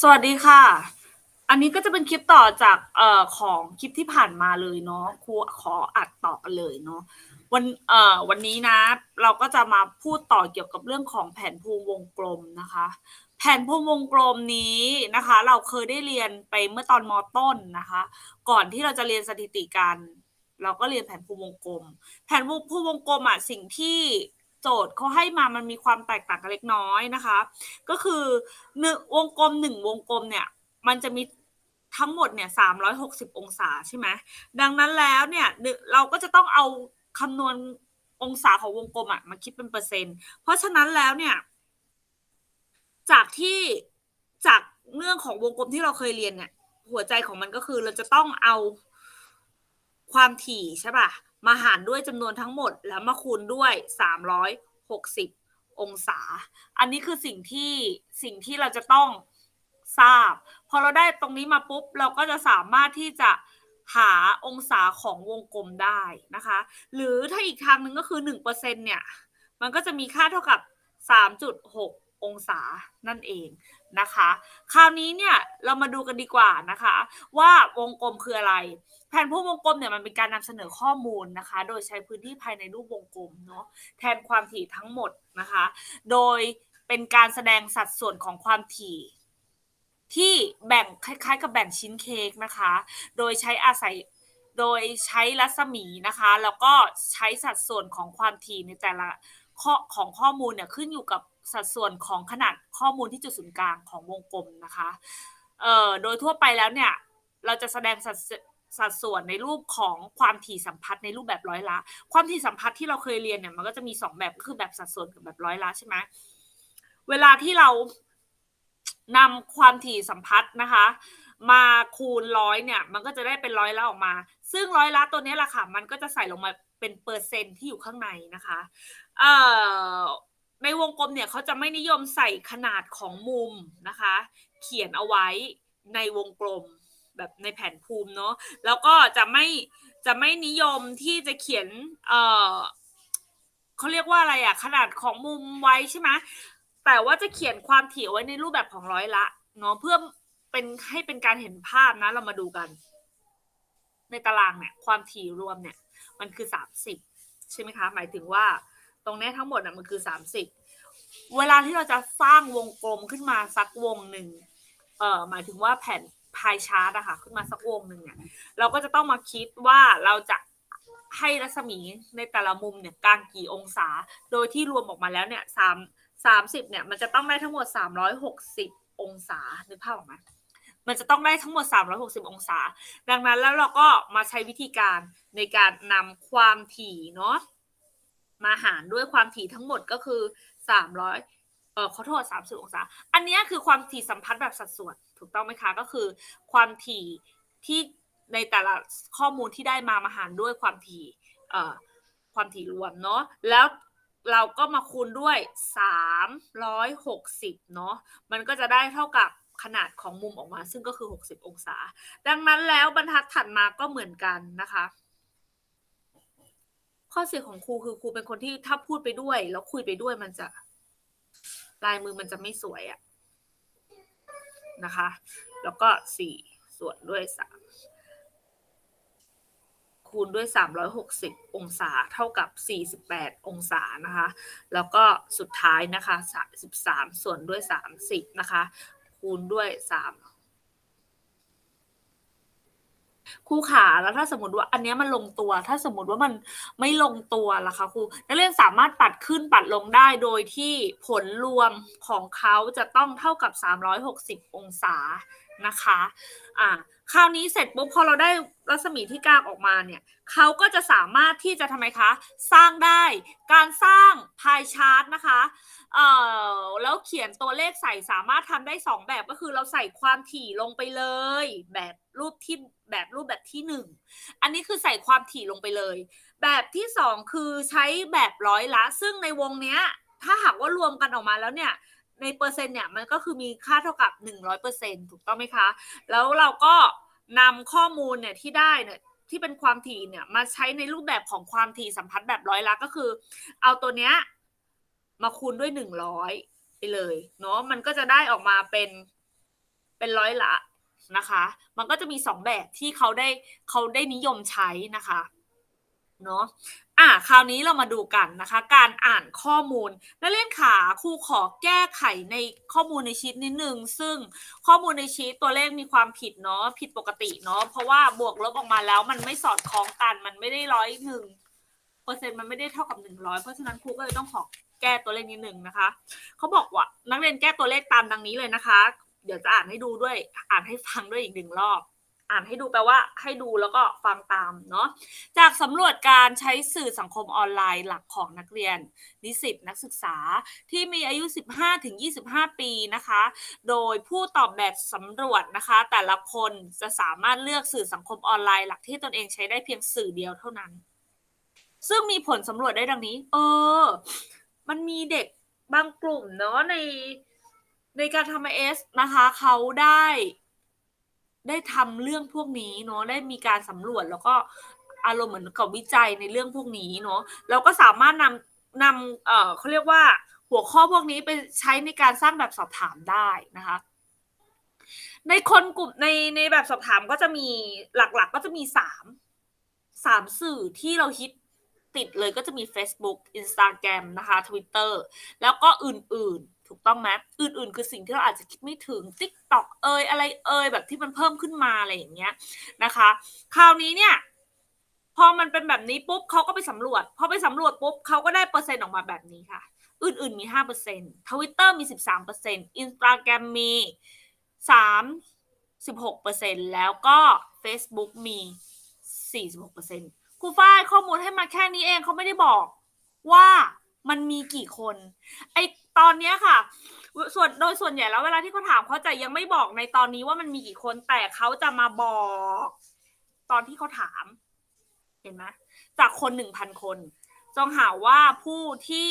สวัสดีค่ะ อันนี้ก็จะเป็นคลิปต่อจากเอ่อของคลิปที่ผ่านมาเลยเนาะครูขออัดต่อกันเลยเนาะวันเอ่อวันนี้นะเราก็จะมาพูดต่อเกี่ยวกับเรื่องของแผนภูมิวงกลมนะคะ แผนภูมิวงกลมนี้นะคะ เราเคยได้เรียนไปเมื่อตอนมต้นนะคะ ก่อนที่เราจะเรียนสถิติกัน เราก็เรียนแผนภูมิวงกลม แผนภูมิวงกลมอะสิ่งที่ โจทย์เขาให้มามันมีความแตกต่างกันเล็กน้อยนะคะ ก็คือหนึ่งวงกลมหนึ่งวงกลมเนี่ยมันจะมีทั้งหมดเนี่ยสามร้อยหกสิบองศาใช่ไหมดังนั้นแล้วเนี่ยเราก็จะต้องเอาคำนวณองศาของวงกลมอะมาคิดเป็นเปอร์เซ็นต์ เพราะฉะนั้นแล้วเนี่ย จากที่จากเรื่องของวงกลมที่เราเคยเรียนเนี่ย หัวใจของมันก็คือเราจะต้องเอาความถี่ใช่ป่ะ มาหารด้วยจำนวนทั้งหมดแล้วมาคูณด้วยสามร้อยหกสิบองศา อันนี้คือสิ่งที่สิ่งที่เราจะต้องทราบ พอเราได้ตรงนี้มาปุ๊บ เราก็จะสามารถที่จะหาองศาของวงกลมได้นะคะ หรือถ้าอีกทางหนึ่งก็คือ 1%เนี่ย มันก็จะมีค่าเท่ากับ 3.6 องศานั่นเองนะคะ คราวนี้เนี่ยเรามาดูกันดีกว่านะคะ ว่าวงกลมคืออะไร แผนภูมิวงกลมเนี่ยมันเป็นการนำเสนอข้อมูลนะคะ โดยใช้พื้นที่ภายในรูปวงกลมเนาะแทนความถี่ทั้งหมดนะคะ โดยเป็นการแสดงสัดส่วนของความถี่ที่แบ่งคล้ายๆ กับแบ่งชิ้นเค้กนะคะ โดยใช้อาศัยโดยใช้รัศมีนะคะ แล้วก็ใช้สัดส่วนของความถี่ในแต่ละข้อของข้อมูลเนี่ยขึ้นอยู่กับ สัดส่วนของขนาดข้อมูลที่จุดศูนย์กลางของวงกลมนะคะเอ่อโดยทั่วไปแล้วเนี่ย เราจะแสดงสัดสัดส่วนในรูปของความถี่สัมพัทธ์ในรูปแบบร้อยละ ความถี่สัมพัทธ์ที่เราเคยเรียนเนี่ยมันก็จะมีสองแบบก็คือแบบสัดส่วนกับแบบร้อยละใช่ไหมเวลาที่เรานำความถี่สัมพัทธ์นะคะ มาคูณร้อยเนี่ย มันก็จะได้เป็นร้อยละออกมา ซึ่งร้อยละตัวนี้แหละค่ะ มันก็จะใส่ลงมาเป็นเปอร์เซ็นต์ที่อยู่ข้างในนะคะ เอ่อ ในวงกลมเนี่ยเขาจะไม่นิยมใส่ขนาดของมุมนะคะ เขียนเอาไว้ในวงกลมแบบในแผนภูมิเนาะแล้วก็จะไม่จะไม่นิยมที่จะเขียนเอ่อเขาเรียกว่าอะไรอะขนาดของมุมไว้ใช่ไหมแต่ว่าจะเขียนความถี่ไว้ในรูปแบบของร้อยละเนาะเพื่อเป็นให้เป็นการเห็นภาพนะเรามาดูกัน ในตารางเนี่ยความถี่รวมเนี่ย มันคือสามสิบใช่ไหมคะ หมายถึงว่า ตรงนี้ทั้งหมดน่ะมันคือสามสิบเวลาที่เราจะสร้างวงกลมขึ้นมาสักวงหนึ่งเอ่อหมายถึงว่าแผ่นพายชาร์ตอะค่ะขึ้นมาสักวงหนึ่งเนี่ยเราก็จะต้องมาคิดว่าเราจะให้รัศมีในแต่ละมุมเนี่ยกลางกี่องศา โดยที่รวมออกมาแล้วเนี่ยสามสามสิบเนี่ยมันจะต้องได้ทั้งหมดสามร้อยหกสิบองศานึกภาพออกไหมมันจะต้องได้ทั้งหมดสามร้อยหกสิบองศา ดังนั้นแล้วเราก็มาใช้วิธีการในการนำความถี่เนาะ มาหารด้วยความถี่ทั้งหมดก็คือสามร้อยเออขอโทษสามสิบองศา อันนี้คือความถี่สัมพัทธ์แบบสัดส่วน ถูกต้องไหมคะ ก็คือความถี่ที่ในแต่ละข้อมูลที่ได้มามาหารด้วยความถี่เอ่อความถี่รวมเนาะ แล้วเราก็มาคูณด้วยสามร้อยหกสิบเนาะ มันก็จะได้เท่ากับขนาดของมุมออกมา ซึ่งก็คือหกสิบองศา ดังนั้นแล้วบรรทัดถัดมาก็เหมือนกันนะคะ ข้อเสียของครูคือครูเป็นคนที่ถ้าพูดไปด้วย แล้วคุยไปด้วยมันจะลายมือมันจะไม่สวยอะนะคะ แล้วก็สี่ส่วนด้วยสามคูณด้วย 360 องศาเท่ากับ 48 องศานะคะ แล้วก็สุดท้ายนะคะ33ส่วนด้วย 30 นะคะ คูณด้วย 3 ครูขาแล้วถ้าสมมติว่าอันนี้มันลงตัว ถ้าสมมติว่ามันไม่ลงตัวล่ะคะครูนักเรียนสามารถปัดขึ้นปัดลงได้โดยที่ผลรวมของเขาจะต้องเท่ากับ 360 องศานะคะอ่าคราวนี้เสร็จปุ๊บพอเราได้ รัศมีที่กางออกมาเนี่ยเขาก็จะสามารถที่จะทำไมคะ สร้างได้การสร้างพายชาร์ตนะคะเอ่อแล้วเขียนตัวเลขใส่สามารถทำได้ 2 แบบก็คือเราใส่ความถี่ลงไปเลย แบบรูปที่แบบรูปแบบที่ 1 อันนี้คือใส่ความถี่ลงไปเลย แบบที่ 2 คือใช้แบบร้อยละ ซึ่งในวงเนี้ยถ้าหากว่ารวมกันออกมาแล้วเนี่ยในเปอร์เซ็นต์เนี่ยมันก็คือมีค่าเท่ากับ 100%ถูกต้องไหมคะ แล้วเราก็ นำข้อมูลเนี่ยที่ได้เนี่ยที่เป็นความถี่เนี่ยมาใช้ในรูปแบบของความถี่สัมพัทธ์แบบร้อยละก็คือ เอาตัวเนี้ยมาคูณด้วยหนึ่งร้อยไปเลยเนาะมันก็จะได้ออกมาเป็นเป็นร้อยละนะคะ มันก็จะมีสองแบบที่เขาได้เขาได้นิยมใช้นะคะ เนาะอะคราวนี้เรามาดูกันนะคะ การอ่านข้อมูลนักเรียนขาครูขอแก้ไขในข้อมูลในชีตนิดนึง ซึ่งข้อมูลในชีตตัวเลขมีความผิดเนาะผิดปกติเนาะเพราะว่าบวกลบออกมาแล้วมันไม่สอดคล้องกันมันไม่ได้ร้อยหนึ่งเปอร์เซ็นต์มันไม่ได้เท่ากับหนึ่งร้อยเพราะฉะนั้นครูก็เลยต้องขอแก้ตัวเลขนิดนึงนะคะเขาบอกว่านักเรียนแก้ตัวเลขตามดังนี้เลยนะคะ เดี๋ยวจะอ่านให้ดูด้วยอ่านให้ฟังด้วยอีกหนึ่งรอบ อ่านให้ดูแปลว่าให้ดูแล้วก็ฟังตามเนาะจากสำรวจการใช้สื่อสังคมออนไลน์หลักของนักเรียน นิสิตนักศึกษาที่มีอายุ 15-25 ปีนะคะ โดยผู้ตอบแบบสำรวจนะคะ แต่ละคนจะสามารถเลือกสื่อสังคมออนไลน์หลักที่ตนเองใช้ได้เพียงสื่อเดียวเท่านั้น ซึ่งมีผลสำรวจได้ดังนี้ เออ มันมีเด็กบางกลุ่มเนาะในในการทำเอสนะคะเขาได้ ได้ทำเรื่องพวกนี้เนาะได้มีการสำรวจแล้วก็อารมณ์เหมือนกับวิจัยในเรื่องพวกนี้เนาะเราก็สามารถนำนำเอ่อเขาเรียกว่าหัวข้อพวกนี้ไปใช้ในการสร้างแบบสอบถามได้นะคะ ในคนกลุ่มในในแบบสอบถามก็จะมีหลักๆก็จะมีสามสามสื่อที่เราฮิตติดเลยก็จะมี Facebook Instagram นะคะ Twitter แล้วก็อื่นๆ ถูกต้องไหมอื่นๆ คือสิ่งที่เราอาจจะคิดไม่ถึง TikTok เอยอะไรเอยแบบที่มันเพิ่มขึ้นมาอะไรอย่างเงี้ยนะคะ คราวนี้เนี่ย พอมันเป็นแบบนี้ปุ๊บเขาก็ไปสำรวจ พอไปสำรวจปุ๊บเขาก็ได้เปอร์เซ็นต์ออกมาแบบนี้ค่ะ อื่นๆมีห้าเปอร์เซ็นต์ทวิตเตอร์มีสิบสามเปอร์เซ็นต์อินสตาแกรมมีสามสิบหกเปอร์เซ็นต์แล้วก็ Facebook มีสี่สิบหกเปอร์เซ็นต์ครูฝ้ายข้อมูลให้มาแค่นี้เองเขาไม่ได้บอกว่า มันมีกี่คน ไอตอนเนี้ยค่ะ ส่วนโดยส่วนใหญ่แล้วเวลาที่เขาถามเขาจะยังไม่บอกในตอนนี้ว่ามันมีกี่คนแต่เขาจะมาบอก ตอนที่เขาถาม เห็นไหมจากคนหนึ่งพันคนจงหาว่าผู้ที่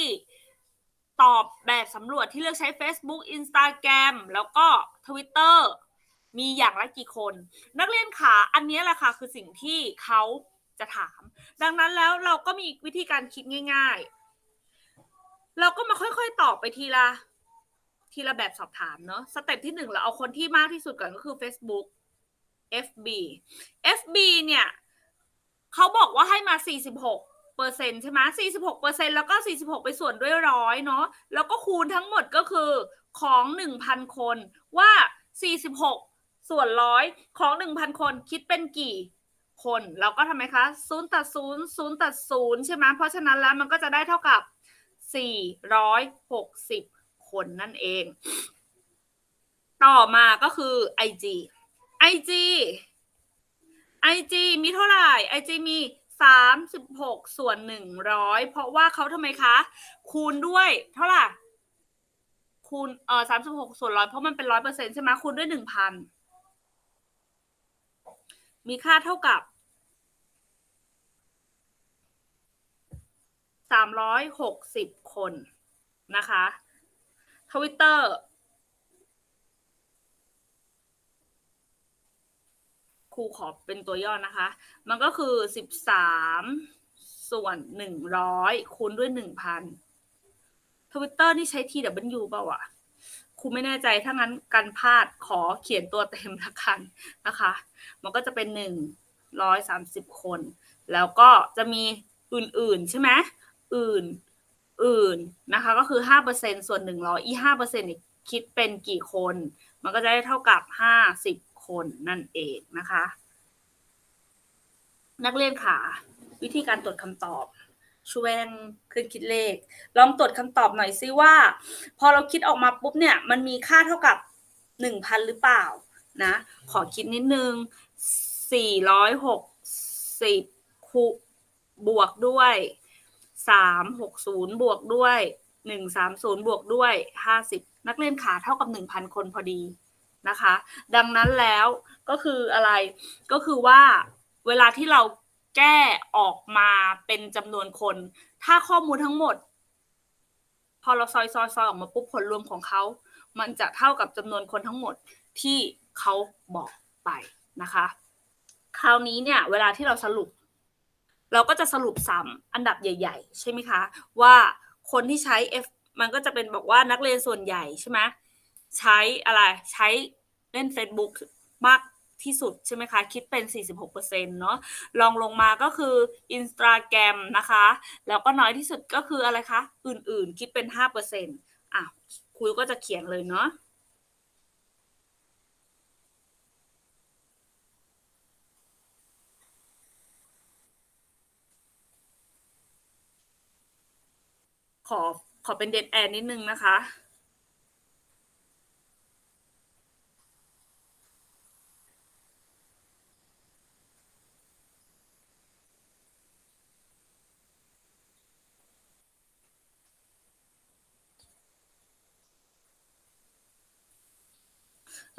ตอบแบบสำรวจที่เลือกใช้ Facebook Instagram แล้วก็ Twitter มีอย่างละกี่คน นักเรียนขาอันนี้แหละค่ะคือสิ่งที่เขาจะถาม ดังนั้นแล้วเราก็มีวิธีการคิดง่าย ๆ เราก็มาค่อยๆตอบไปทีละ ทีละแบบสอบถามเนาะสเต็ปที่หนึ่งเราเอาคนที่มากที่สุดก่อนก็คือ Facebook FB FB เนี่ยเขาบอกว่าให้มา 46เปอร์เซ็นใช่ไหม46เปอร์เซ็นแล้วก็ 46 ไปส่วนด้วยร้อยเนาะแล้วก็คูณทั้งหมดก็คือของ 1,000 คนว่า 46 ส่วนร้อยของ 1,000 คนคิดเป็นกี่คน เราก็ทำไมคะศูนย์ตัดศูนย์ศูนย์ตัดศูนย์ใช่ไหมเพราะฉะนั้นแล้วมันก็จะได้เท่ากับ 460 คนนั่นเอง ต่อมาก็คือ IG IG IG มีเท่าไหร่ IG มี36 ส่วน 100 เพราะว่าเขาทำไมคะ คูณด้วยเท่าไหร่ คูณเอ่อ36 ส่วนร้อยเพราะมันเป็นร้อยเปอร์เซ็นใช่ไหมคูณด้วย 1,000 มีค่าเท่ากับ 360คนนะคะทวิตเตอร์ครูขอเป็นตัวย่อนะคะ มันก็คือ13ส่วน100คูณด้วย1,000ทวิตเตอร์นี่ใช้ TW เปล่าวะครูไม่แน่ใจ ถ้างั้นกันพลาดขอเขียนตัวเต็มละกันนะคะ มันก็จะเป็น130คน แล้วก็จะมีอื่นๆใช่ไหม อื่นอื่นนะคะก็คือ 5%ส่วน 100 อี 5%เนี่ยคิดเป็นกี่คน มันก็จะได้เท่ากับ 50 คนนั่นเองนะคะ นักเรียนค่ะ วิธีการตรวจคำตอบช่วยเครื่องคิดเลข ลองตรวจคำตอบหน่อยซิว่า พอเราคิดออกมาปุ๊บเนี่ย มันมีค่าเท่ากับ 1,000 หรือเปล่านะ ขอคิดนิดนึง 460คูบวกด้วย 360บวกด้วย130บวกด้วย50นักเรียนขาเท่ากับ1,000คนพอดีนะคะ ดังนั้นแล้วก็คืออะไรก็คือว่าเวลาที่เราแก้ออกมาเป็นจำนวนคน ถ้าข้อมูลทั้งหมด พอเราซอยซอยซอยออกมาปุ๊บผลรวมของเขา มันจะเท่ากับจำนวนคนทั้งหมดที่เขาบอกไปนะคะ คราวนี้เนี่ย เวลาที่เราสรุป เราก็จะสรุปซ้ำอันดับใหญ่ ๆ ใช่ไหมคะ ว่าคนที่ใช้ F มันก็จะเป็นบอกว่านักเรียนส่วนใหญ่ใช่ไหมใช้อะไรใช้เล่น Facebook มากที่สุดใช่ไหมคะ คิดเป็น 46%เนาะลองลงมาก็คือ Instagram นะคะ แล้วก็น้อยที่สุดก็คืออะไรคะ อื่นๆ คิดเป็น 5%อะครูก็จะเขียนเลยเนาะ ขอขอเป็นเด d แอร์นิดนึงนะคะ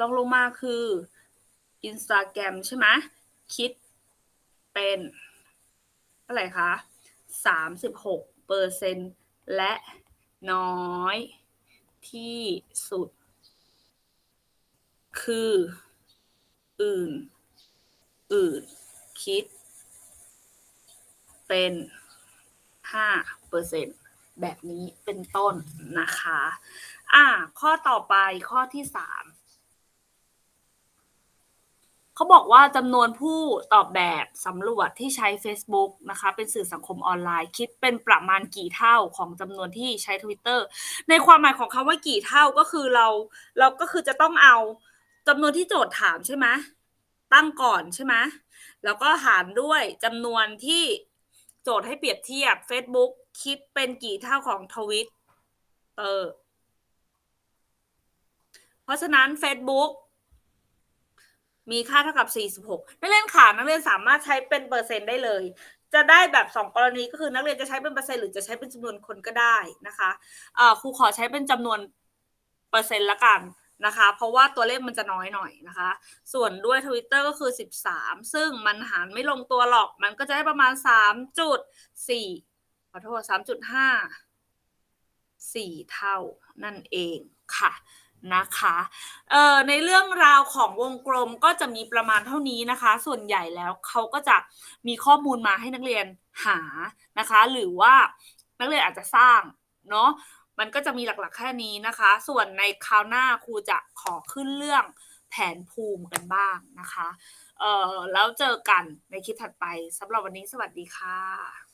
ลองลงมาคือ Instagram ใช่ไหมคิดเป็นอะไรคะสามสิบหกเปอร์เซ็นต์ และน้อยที่สุด คือ อื่น อื่น คิด เป็นห้าเปอร์เซ็นแบบนี้เป็นต้นนะคะ อ่า ข้อต่อไปข้อที่สาม เขาบอกว่าจำนวนผู้ตอบแบบสำรวจที่ใช้ Facebook นะคะ เป็นสื่อสังคมออนไลน์ คิดเป็นประมาณกี่เท่าของจำนวนที่ใช้ Twitter ในความหมายของคำว่ากี่เท่าก็คือเรา เราก็คือจะต้องเอาจำนวนที่โจทย์ถามใช่ไหมตั้งก่อนใช่ไหมแล้วก็หารด้วยจำนวนที่โจทย์ให้เปรียบเทียบ Facebook คิดเป็นกี่เท่าของทวิตเตอร์เพราะฉะนั้น Facebook มีค่าเท่ากับ 46 นักเรียนขานักเรียนสามารถใช้เป็นเปอร์เซ็นต์ได้เลย จะได้แบบ 2 กรณีก็คือนักเรียนจะใช้เป็นเปอร์เซ็นต์หรือจะใช้เป็นจำนวนคนก็ได้นะคะเอ่อครูขอใช้เป็นจำนวนเปอร์เซ็นต์ละกันนะคะ เพราะว่าตัวเลขมันจะน้อยหน่อยนะคะ ส่วนด้วย Twitter ก็คือ 13 ซึ่งมันหารไม่ลงตัวหรอก มันก็จะได้ประมาณ 3.4 ขอโทษ 3.5 4 เท่านั่นเองค่ะ นะคะเอ่อในเรื่องราวของวงกลมก็จะมีประมาณเท่านี้นะคะ ส่วนใหญ่แล้วเขาก็จะมีข้อมูลมาให้นักเรียนหานะคะ หรือว่านักเรียนอาจจะสร้างเนาะมันก็จะมีหลักๆแค่นี้นะคะ ส่วนในคราวหน้าครูจะขอขึ้นเรื่องแผนภูมิกันบ้างนะคะ เอ่อแล้วเจอกันในคลิปถัดไปสำหรับวันนี้สวัสดีค่ะ